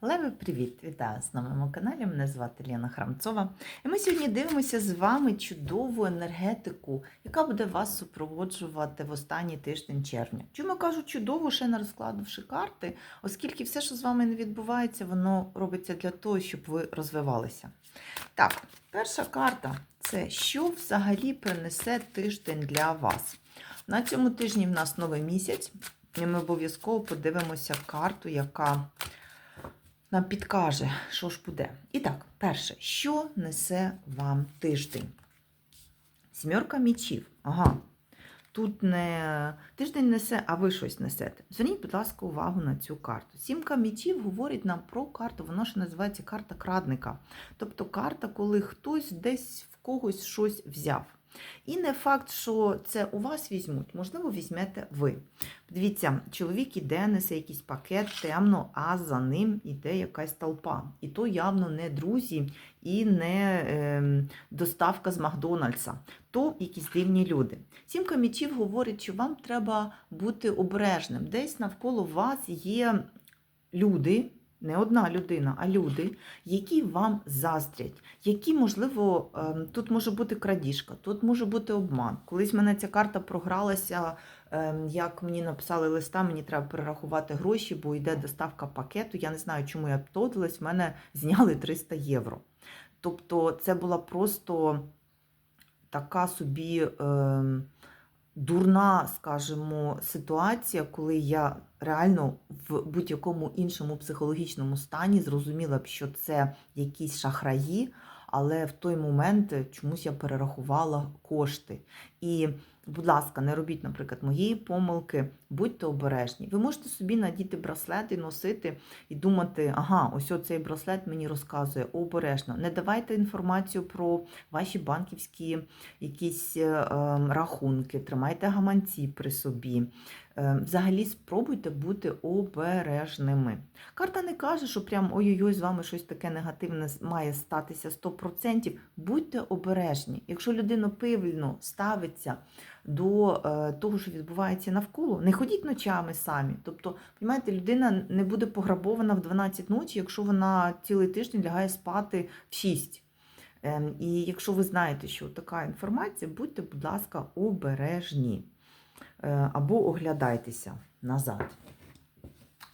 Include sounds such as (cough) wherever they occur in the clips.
Леви, привіт! Вітаю вас на каналі. Мене звати Лена Храмцова. І ми сьогодні дивимося з вами чудову енергетику, яка буде вас супроводжувати в останній тиждень червня. Чому кажу чудово, ще не розкладувавши карти, оскільки все, що з вами не відбувається, воно робиться для того, щоб ви розвивалися. Так, перша карта це що взагалі принесе тиждень для вас. На цьому тижні в нас новий місяць, і ми обов'язково подивимося карту, яка нам підкаже, що ж буде. І так, перше, що несе вам тиждень? Сімерка мічів. Ага. Тут не тиждень несе, а ви щось несете. Зверніть, будь ласка, увагу на цю карту. Сімка мічів говорить нам про карту, вона ж називається карта крадника. Тобто карта, коли хтось десь в когось щось взяв. І не факт, що це у вас візьмуть, можливо, візьмете ви. Дивіться, чоловік іде, несе якийсь пакет темно, а за ним іде якась толпа. І то явно не друзі і не е, доставка з Макдональдса, то якісь дивні люди. Сімка мічів говорить, що вам треба бути обережним. Десь навколо вас є люди. Не одна людина, а люди, які вам заздрять, які, можливо, ем, тут може бути крадіжка, тут може бути обман. Колись мене ця карта програлася, ем, як мені написали листа, мені треба перерахувати гроші, бо йде доставка пакету. Я не знаю, чому я втодилась, в мене зняли 300 євро. Тобто це була просто така собі. Ем, дурна, скажімо, ситуація, коли я реально в будь-якому іншому психологічному стані зрозуміла б, що це якісь шахраї, але в той момент чомусь я перерахувала кошти. І, будь ласка, не робіть, наприклад, моєї помилки, будьте обережні. Ви можете собі надіти браслет і носити і думати, ага, ось цей браслет мені розказує обережно. Не давайте інформацію про ваші банківські якісь е, рахунки, тримайте гаманці при собі. Е, Взагалі спробуйте бути обережними. Карта не каже, що прям ой-ой-ой, з вами щось таке негативне має статися 100%. Будьте обережні. Якщо людина пивно ставиться до е, того, що відбувається навколо, не ходіть ночами самі. Тобто, розумієте, людина не буде пограбована в 12 ночі, якщо вона цілий тиждень лягає спати в 6. Ем, І якщо ви знаєте, що така інформація, будьте, будь ласка, обережні Е, або оглядайтеся назад.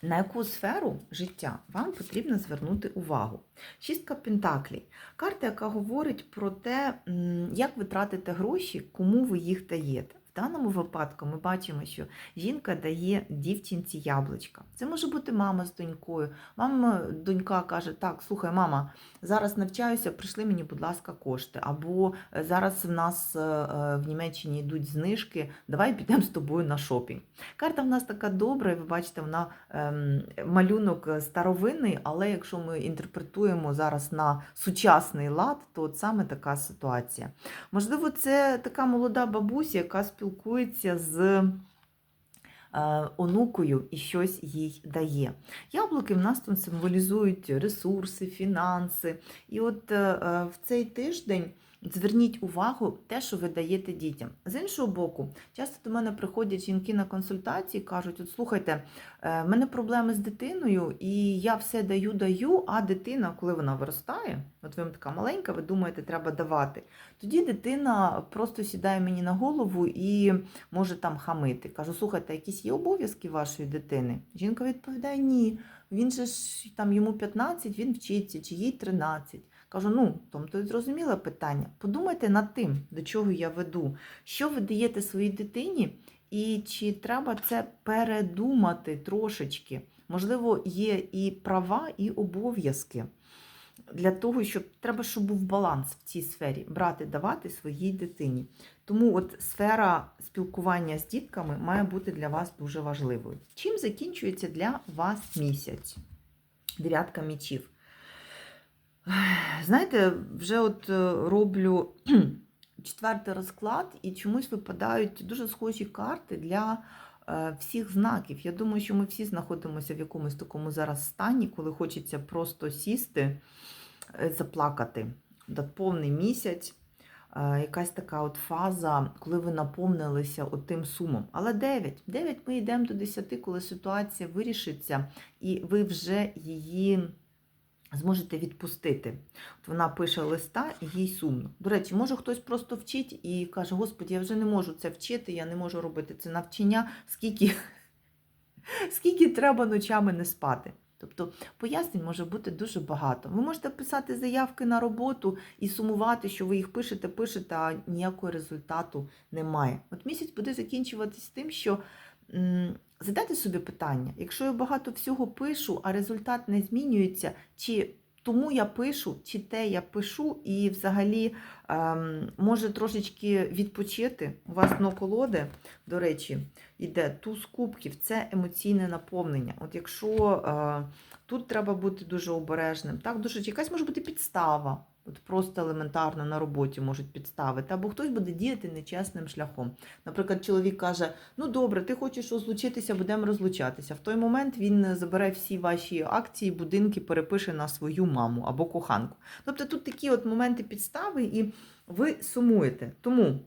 На яку сферу життя вам потрібно звернути увагу? Шістка Пентаклей. Карта, яка говорить про те, як ви тратите гроші, кому ви їх даєте. В даному випадку ми бачимо, що жінка дає дівчинці яблучка. Це може бути мама з донькою. Мама, донька каже: Так, слухай, мама, зараз навчаюся, прийшли мені, будь ласка, кошти. Або «Е, зараз в нас е, в Німеччині йдуть знижки, давай підемо з тобою на шопінг. Карта в нас така добра, і ви бачите, вона ем, малюнок старовинний, але якщо ми інтерпретуємо зараз на сучасний лад, то от саме така ситуація. Можливо, це така молода бабуся, яка спілкується з онукою і щось їй дає. Яблуки в нас тут символізують ресурси, фінанси. І от е, в цей тиждень. Зверніть увагу те, що ви даєте дітям. З іншого боку, часто до мене приходять жінки на консультації, кажуть: от слухайте, в мене проблеми з дитиною, і я все даю, даю, а дитина, коли вона виростає, от ви така маленька, ви думаєте, треба давати. Тоді дитина просто сідає мені на голову і може там хамити. Кажу, слухайте, якісь є обов'язки вашої дитини? Жінка відповідає, ні. Він же ж там йому 15, він вчиться, чи їй 13. Кажу, ну, тобто зрозуміле питання. Подумайте над тим, до чого я веду, що ви даєте своїй дитині, і чи треба це передумати трошечки. Можливо, є і права, і обов'язки. Для того, щоб треба, щоб був баланс в цій сфері, брати, давати своїй дитині. Тому от сфера спілкування з дітками має бути для вас дуже важливою. Чим закінчується для вас місяць? Дев'ятка мічів. Знаєте, вже от е, роблю (clears throat) четвертий розклад, і чомусь випадають дуже схожі карти для е, всіх знаків. Я думаю, що ми всі знаходимося в якомусь такому зараз стані, коли хочеться просто сісти, е, заплакати. Повний місяць. якась така от фаза, коли ви наповнилися тим сумом. Але 9. 9 ми йдемо до 10, коли ситуація вирішиться, і ви вже її зможете відпустити. От вона пише листа, і їй сумно. До речі, може хтось просто вчить і каже: Господи, я вже не можу це вчити, я не можу робити це навчання, скільки, (laughs) скільки треба ночами не спати. Тобто пояснень може бути дуже багато. Ви можете писати заявки на роботу і сумувати, що ви їх пишете, пишете, а ніякого результату немає. От місяць буде закінчуватись тим, що задайте собі питання: якщо я багато всього пишу, а результат не змінюється, чи тому я пишу, чи те я пишу, і взагалі ем, може трошечки відпочити. У вас дно колоди, до речі, йде туз кубків, це емоційне наповнення. От якщо е, тут треба бути дуже обережним, так, дуже якась може бути підстава. От просто елементарно на роботі можуть підставити, або хтось буде діяти нечесним шляхом. Наприклад, чоловік каже: Ну добре, ти хочеш розлучитися, будемо розлучатися. В той момент він забере всі ваші акції, будинки, перепише на свою маму або коханку. Тобто тут такі от моменти підстави, і ви сумуєте. Тому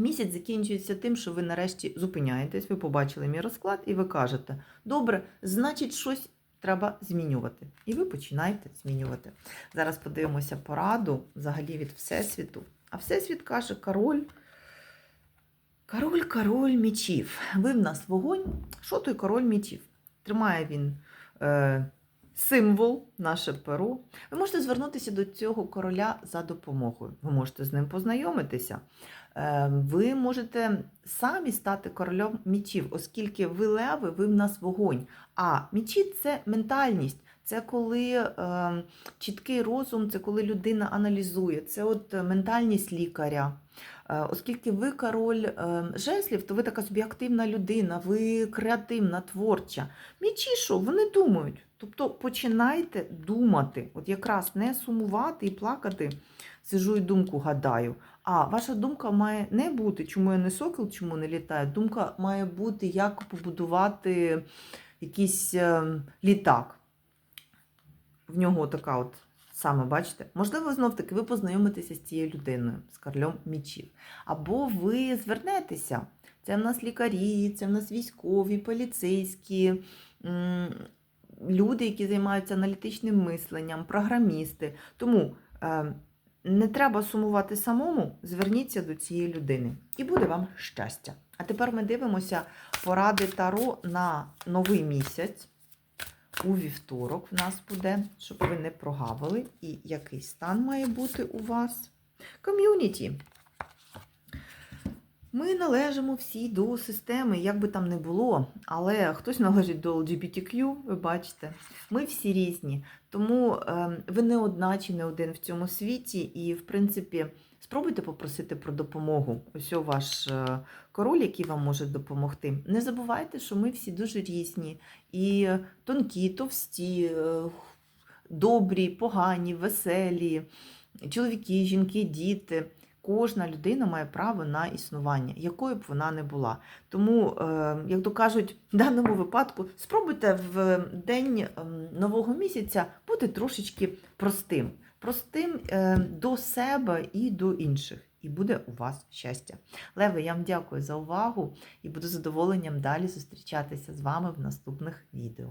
місяць закінчується тим, що ви нарешті зупиняєтесь, ви побачили мій розклад, і ви кажете: добре, значить, щось треба змінювати. І ви починаєте змінювати. Зараз подивимося пораду взагалі від Всесвіту. А Всесвіт каже: король. Король, король мічів. Ви в нас вогонь. Що той король мічів? Тримає він е, символ, наше перо. Ви можете звернутися до цього короля за допомогою. Ви можете з ним познайомитися. Е, ви можете самі стати королем мічів, оскільки ви леви, ви в нас вогонь. А мічі це ментальність. Це коли е, чіткий розум, це коли людина аналізує, це от ментальність лікаря. Е, Оскільки ви король е, жезлів, то ви така собі активна людина, ви креативна, творча. Мічі що, вони думають. Тобто починайте думати, от якраз не сумувати і плакати, сижу і думку гадаю. А ваша думка має не бути, чому я не сокіл, чому не літаю. Думка має бути, як побудувати якийсь е, літак. В нього така от саме, бачите? Можливо, знов-таки ви познайомитеся з цією людиною, з королем мічів. Або ви звернетеся. Це в нас лікарі, це в нас військові, поліцейські, люди, які займаються аналітичним мисленням, програмісти. Тому е, не треба сумувати самому, зверніться до цієї людини. І буде вам щастя. А тепер ми дивимося поради Таро на новий місяць. У вівторок в нас буде, щоб ви не прогавили, і який стан має бути у вас. Ком'юніті. Ми належимо всі до системи, як би там не було, але хтось належить до LGBTQ, ви бачите. Ми всі різні. Тому е, ви не одна чи не один в цьому світі, і, в принципі, спробуйте попросити про допомогу. Ось ваш е, король, який вам може допомогти. Не забувайте, що ми всі дуже різні. І тонкі, товсті, е, добрі, погані, веселі, чоловіки, жінки, діти. Кожна людина має право на існування, якою б вона не була. Тому, е, як то кажуть, в даному випадку спробуйте в день ем, нового місяця бути трошечки простим. Простим е, до себе і до інших. І буде у вас щастя. Леви, я вам дякую за увагу і буду задоволенням далі зустрічатися з вами в наступних відео.